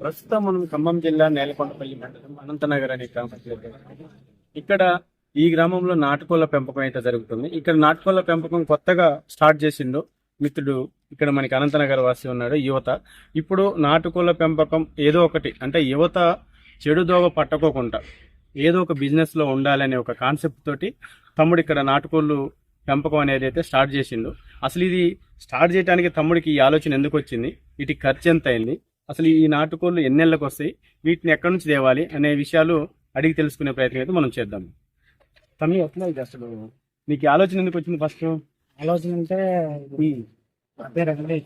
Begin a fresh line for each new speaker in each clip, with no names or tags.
ప్రస్తుతం మనం ఖమ్మం జిల్లా నేలకొండపల్లి మండలం అనంతనగర్ అనే గ్రామం ఇక్కడ ఈ గ్రామంలో నాటుకోళ్ళ పెంపకం అయితే జరుగుతుంది. ఇక్కడ నాటుకోళ్ళ పెంపకం కొత్తగా స్టార్ట్ చేసిండు మిత్రుడు ఇక్కడ మనకి అనంతనగర్ వాసి ఉన్నాడు యువత. ఇప్పుడు నాటుకోళ్ళ పెంపకం ఏదో ఒకటి అంటే యువత చెడు దోవ పట్టకోకుండా ఏదో ఒక బిజినెస్లో ఉండాలనే ఒక కాన్సెప్ట్ తోటి తమ్ముడు ఇక్కడ నాటుకోళ్ళు పెంపకం అనేది అయితే స్టార్ట్ చేసిండు. అసలు ఇది స్టార్ట్ చేయడానికి తమ్ముడికి ఈ ఆలోచన ఎందుకు వచ్చింది? ఇటు ఖర్చు ఎంత అయింది? అసలు ఈ నాటుకోళ్ళు ఎన్నెళ్ళకి వస్తాయి వీటిని ఎక్కడి నుంచి తేవాలి? అనే విషయాలు అడిగి తెలుసుకునే ప్రయత్నం అయితే మనం చేద్దాం. తమ్మి ఎట్లా ఇది అసలు. నీకు ఆలోచన ఎందుకు వచ్చింది ఫస్ట్
ఆలోచన అంటే అదే రకంగా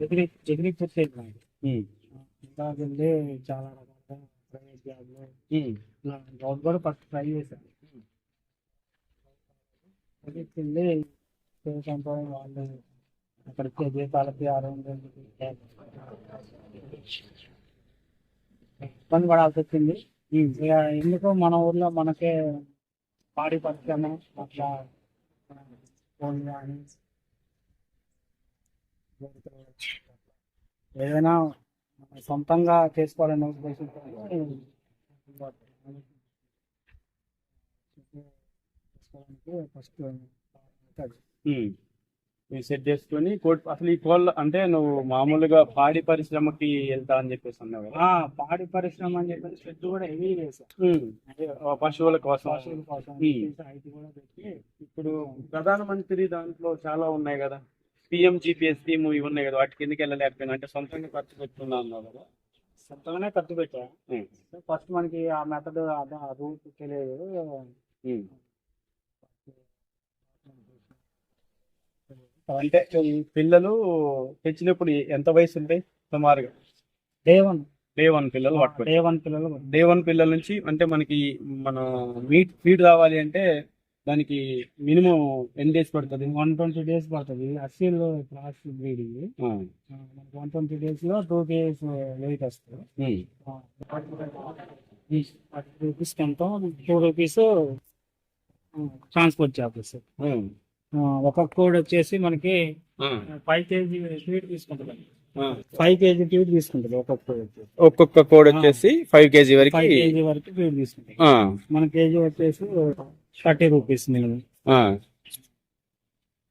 డిగ్రీ డిగ్రీ పూర్తి అయిపోయింది చాలా రకాలుగా ప్రైవేట్ జాబ్లు ఇలా జాబ్ కూడా ఫస్ట్ ట్రై చేశాను వెళ్ళి సంపాదన వాళ్ళు అక్కడికి దీపాలకి ఆరు ఇబ్బంది పడాల్సి వచ్చింది ఇక ఎందుకు మన ఊర్లో మనకే పాడి పరిశ్రమ అట్లా కానీ ఏదైనా సొంతంగా చేసుకోవాలనే ఉద్దేశం ఫస్ట్
సెట్ చేసుకొని కోడి అసలు ఈ కోళ్ళ అంటే నువ్వు మామూలుగా పాడి పరిశ్రమకి వెళ్తా అని చెప్పేసి అన్నావు
పాడి పరిశ్రమ అని చెప్పేసి షెడ్ కూడా హెవీ చేశాం.
అంటే ఆ పశువుల కోసం.
పశువుల కోసం కూడా పెట్టి
ఇప్పుడు ప్రధానమంత్రి దాంట్లో చాలా ఉన్నాయి కదా. పిఎం జిపిఎస్ స్కీమ్ ఇవి ఉన్నాయి కదా వాటి కిందకి వెళ్ళలేకపోయినా? అంటే సొంతంగా ఖర్చు పెట్టుకున్నా అన్నావు కదా.
సొంతంగానే ఖర్చు పెట్టా. ఫస్ట్ మనకి ఆ మెథడ్ రూట్ తెలియదు.
అంటే పిల్లలు తెచ్చినప్పుడు ఎంత వయసు ఉంటాయి? సుమారుగా?
డే వన్
డే వన్ పిల్లలు పట్టుకోండి.
డే వన్ పిల్లలు
డే వన్ పిల్లల నుంచి అంటే మనకి మన మీట్ ఫీడ్ రావాలి అంటే దానికి మినిమం ఎన్ని డేస్ పడుతుంది?
వన్ ట్వంటీ డేస్ పడుతుంది. అసీల్ క్రాస్ బ్రీడ్ ఇది
ఆ.
వన్ ట్వంటీ డేస్లో టూ కేజీస్ వెయిట్ వస్తుంది. Rupees two rupees transport charges. ఒక్కొక్క కోడ్ వచ్చేసి మనకి. ఫైవ్ కేజీ ఫీడ్ తీసుకుంటుంది. ఫైవ్ కేజీ ఫీడ్ తీసుకుంటుంది ఒక్కొక్క కోడ్ వచ్చేసి.
ఒక్కొక్క కోడ్ వచ్చేసి ఫైవ్ కేజీ వరకు
ఫైవ్ కేజీ వరకు ఫీడ్ తీసుకుంటాయి
ఆ.
మన కేజీ వచ్చేసి థర్టీ రూపీస్ మినిమం.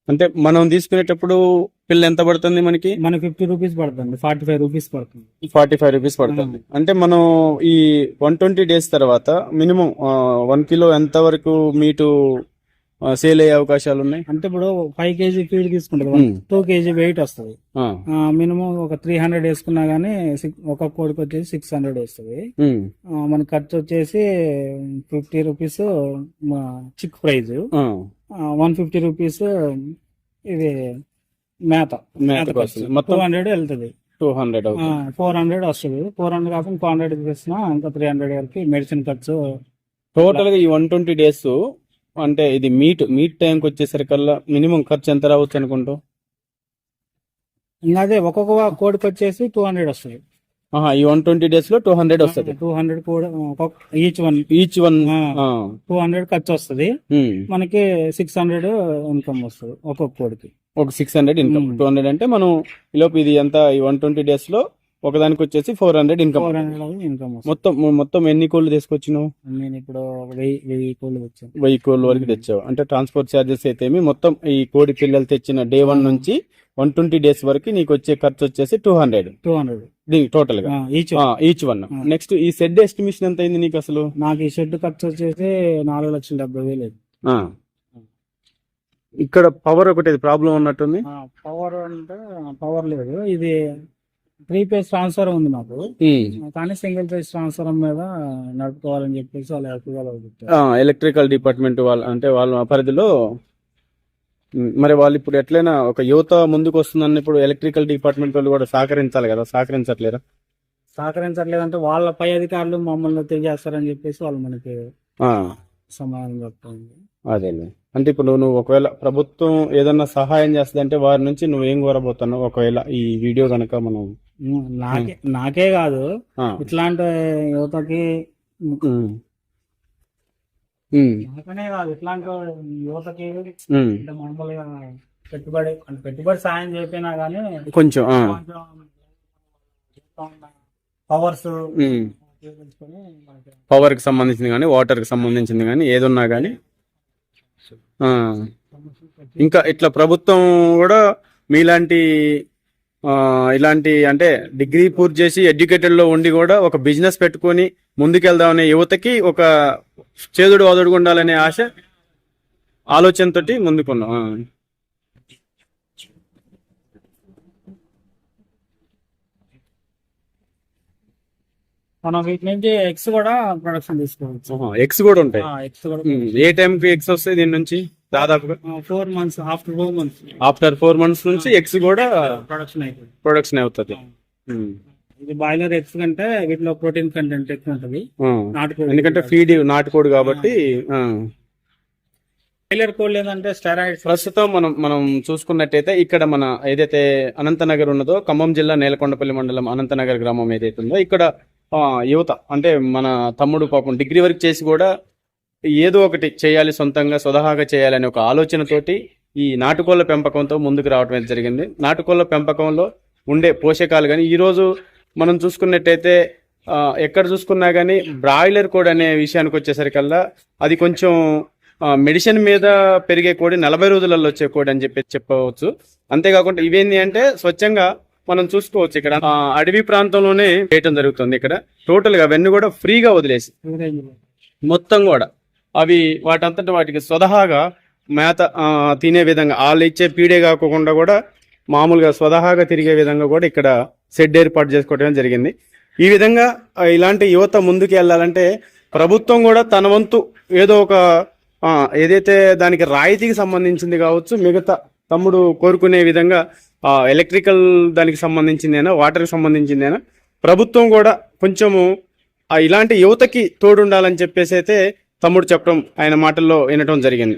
అంటే మనం తీసుకునేటప్పుడు పిల్ల ఎంత పడుతుంది మనకి?
మన ఫిఫ్టీ రూపీస్ పడుతుంది. ఫార్టీ ఫైవ్ రూపీస్ పడుతుంది.
ఫార్టీ ఫైవ్ రూపీస్ పడుతుంది. అంటే మనం ఈ వన్ ట్వంటీ డేస్ తర్వాత మినిమం వన్ కిలో ఎంత వరకు మీటు సేల్ అయ్యే అవకాశాలు ఉన్నాయి?
అంటే ఇప్పుడు ఫైవ్ కేజీ ఫీడ్ తీసుకుంటుంది
ఉమ్.
టూ కేజీ వెయిట్ వస్తుంది. మినిమం ఒక త్రీ హండ్రెడ్ వేసుకున్నా గానీ ఒక్కొక్క కోడికి వచ్చేసి సిక్స్ హండ్రెడ్ వస్తుంది. మన ఖర్చు వచ్చేసి fifty rupees chick price. One fifty rupees ఇది మేత.
వస్తుంది.
టూ
మొత్తం
హండ్రెడ్ వెళ్తుంది.
టూ హండ్రెడ్
ఫోర్ హండ్రెడ్ వస్తుంది. ఫోర్ హండ్రెడ్ కాకుండా టూ హండ్రెడ్ ఇంకా త్రీ హండ్రెడ్ వరకు మెడిసిన్ ఖర్చు
టోటల్గా ఈ వన్ ట్వంటీ డేస్ అంటే ఇది మీట్ మీట్ టైంకి వచ్చేసరికల్లా మినిమం ఖర్చు ఎంత రావచ్చు అనుకుంటావు?
అదే ఒక్కొక్క కోడికి వచ్చేసి టూ హండ్రెడ్ వస్తుంది.
ఈ వన్ ట్వంటీ డేస్లో టూ హండ్రెడ్ వస్తుంది.
టూ హండ్రెడ్ కూడా each one
each one
two hundred ఖర్చు వస్తుంది. మనకి సిక్స్ హండ్రెడ్ ఇన్కమ్ వస్తుంది ఒక్కొక్క కోడికి.
ఒక six hundred income
Hmm.
Two hundred అంటే మనం ఈలోపు ఇది ఎంత? ఈ వన్ ట్వంటీ డేస్లో ఒకదానికి వచ్చేసి four hundred income
four hundred income వస్తుంది.
మొత్తం మొత్తం ఎన్ని కోళ్ళు తీసుకొచ్చినావు?
నేను ఇప్పుడు ఒక వెయ్యి వెయ్యి కోళ్ళు వచ్చాను
వెయ్యి కోళ్ళ వరకు తెచ్చావు. అంటే ట్రాన్స్పోర్ట్ ఛార్జెస్ అయితే ఏమి? మొత్తం ఈ కోడి పిల్లలు తెచ్చిన డే వన్ నుంచి వన్ ట్వంటీ డేస్ వరకు నీకు వచ్చే ఖర్చు వచ్చేసి టూ హండ్రెడ్
టూ హండ్రెడ్
దీనికి టోటల్గా?
Each
each one. నెక్స్ట్ ఈ సెడ్ ఎస్టిమేషన్ ఎంత అయింది నీకు అసలు?
నాకు ఈ షెడ్ ఖర్చు వచ్చేసి నాలుగు లక్షల డెబ్బై వేలు అయింది.
ఆ. ఇక్కడ పవర్ ఒకటి ప్రాబ్లం ఉన్నట్టుంది?
పవర్ అంటే పవర్ లేదు. ఇది త్రీ పేజ్ ట్రాన్స్ఫర్ ఉంది నాకు కానీ సింగిల్ పేజ్ ట్రాన్స్ఫర్ మీద నడుపుకోవాలని చెప్పేసి వాళ్ళు పెట్టారు
ఎలక్ట్రికల్ డిపార్ట్మెంట్ వాళ్ళ అంటే వాళ్ళ పరిధిలో మరి వాళ్ళు ఇప్పుడు ఎట్లయినా ఒక యువత ముందుకు వస్తుందని ఇప్పుడు ఎలక్ట్రికల్ డిపార్ట్మెంట్ వాళ్ళు కూడా సహకరించాలి కదా? సహకరించట్లేరా
సహకరించట్లేదంటే వాళ్ళ పై అధికారులు మమ్మల్ని తెలియజేస్తారని చెప్పేసి వాళ్ళు మనకి సమాధానం చెప్తుంది
అదే అంటే ఇప్పుడు నువ్వు ఒకవేళ ప్రభుత్వం ఏదన్నా సహాయం చేస్తుందంటే వారి నుంచి నువ్వేం కోరబోతున్నావు? ఒకవేళ ఈ వీడియో కనుక మనం
నాకే నాకే కాదు. ఇట్లాంటి యువతకి నాకనే కాదు. ఇట్లాంటి యువతకి మామూలుగా పెట్టుబడి అంటే పెట్టుబడి సాయం చెప్పినా కానీ
కొంచెం
పవర్స్
పవర్కి సంబంధించింది కానీ వాటర్కి సంబంధించింది కానీ ఏదున్నా కానీ ఇంకా ఇట్లా ప్రభుత్వం కూడా మీలాంటి ఆ, ఇలాంటి అంటే డిగ్రీ పూర్తి చేసి ఎడ్యుకేటెడ్లో ఉండి కూడా ఒక బిజినెస్ పెట్టుకొని ముందుకెళ్దామనే యువతకి ఒక చేదుడు వదుడుగా ఉండాలనే ఆశ ఆలోచనతోటి ముందుకున్నాం.
మనం వీటి నుంచి ఎగ్స్ కూడా ప్రొడక్షన్ తీసుకోవచ్చు.
ఎగ్స్ కూడా ఉంటాయి.
ఎగ్స్ కూడా
ఏ టైం కి ఎగ్స్ వస్తాయి దీని నుంచి? దాదాపుగా?
Four months after four months
after four months నుంచి ఎగ్స్ కూడా
ప్రొడక్షన్ అయిపోయింది.
ప్రొడక్షన్ అవుతుంది.
ఇది బాయిలర్ ఎగ్స్ కంటే వీటిలో ప్రోటీన్ కంటెంట్ ఎక్కువ ఉంటుంది.
ఎందుకంటే ఫీడ్ నాటుకోడు కాబట్టి ఆ.
కోడ్ ఏంటంటే స్టెరాయిడ్స్
ప్రస్తుతం మనం మనం చూసుకున్నట్టయితే ఇక్కడ మన ఏదైతే అనంతనగర్ ఉన్నదో ఖమ్మం జిల్లా నేలకొండపల్లి మండలం అనంతనగర్ గ్రామం ఏదైతే ఉందో ఇక్కడ యువత అంటే మన తమ్ముడు పాపం డిగ్రీ వరకు చేసి కూడా ఏదో ఒకటి చేయాలి సొంతంగా స్వతహాగా చేయాలనే ఒక ఆలోచనతోటి ఈ నాటుకోళ్ళ పెంపకంతో ముందుకు రావడం అయితే జరిగింది నాటుకోళ్ళ పెంపకంలో ఉండే పోషకాలు కానీ ఈరోజు మనం చూసుకున్నట్టయితే ఎక్కడ చూసుకున్నా కానీ బ్రాయిలర్ కోడ్ అనే విషయానికి వచ్చేసరికల్లా అది కొంచెం మెడిసిన్ మీద పెరిగే కోడి నలభై రోజులలో వచ్చే కోడి అని చెప్పి చెప్పవచ్చు. అంతేకాకుండా ఇవేంటి అంటే స్వచ్ఛంగా మనం చూసుకోవచ్చు ఇక్కడ. అడవి ప్రాంతంలోనే చేయటం జరుగుతుంది ఇక్కడ. టోటల్గా అవన్నీ కూడా ఫ్రీగా వదిలేసి. మొత్తం కూడా. అవి వాటంతట వాటికి స్వతహాగా మేత తినే విధంగా. వాళ్ళు ఇచ్చే పీడే కాకుండా కూడా మామూలుగా స్వతహాగా తిరిగే విధంగా కూడా ఇక్కడ షెడ్ ఏర్పాటు చేసుకోవడం జరిగింది. ఈ విధంగా ఇలాంటి యువత ముందుకు వెళ్ళాలంటే ప్రభుత్వం కూడా తన వంతు ఏదో ఒక ఏదైతే దానికి రాయితీకి సంబంధించింది కావచ్చు మిగతా తమ్ముడు కోరుకునే విధంగా ఎలక్ట్రికల్ దానికి సంబంధించిందైనా వాటర్కి సంబంధించిందేనా ప్రభుత్వం కూడా కొంచెము ఇలాంటి యువతకి తోడుండాలని చెప్పేసి అయితే తమ్ముడు చెప్పడం ఆయన మాటల్లో వినటం జరిగింది.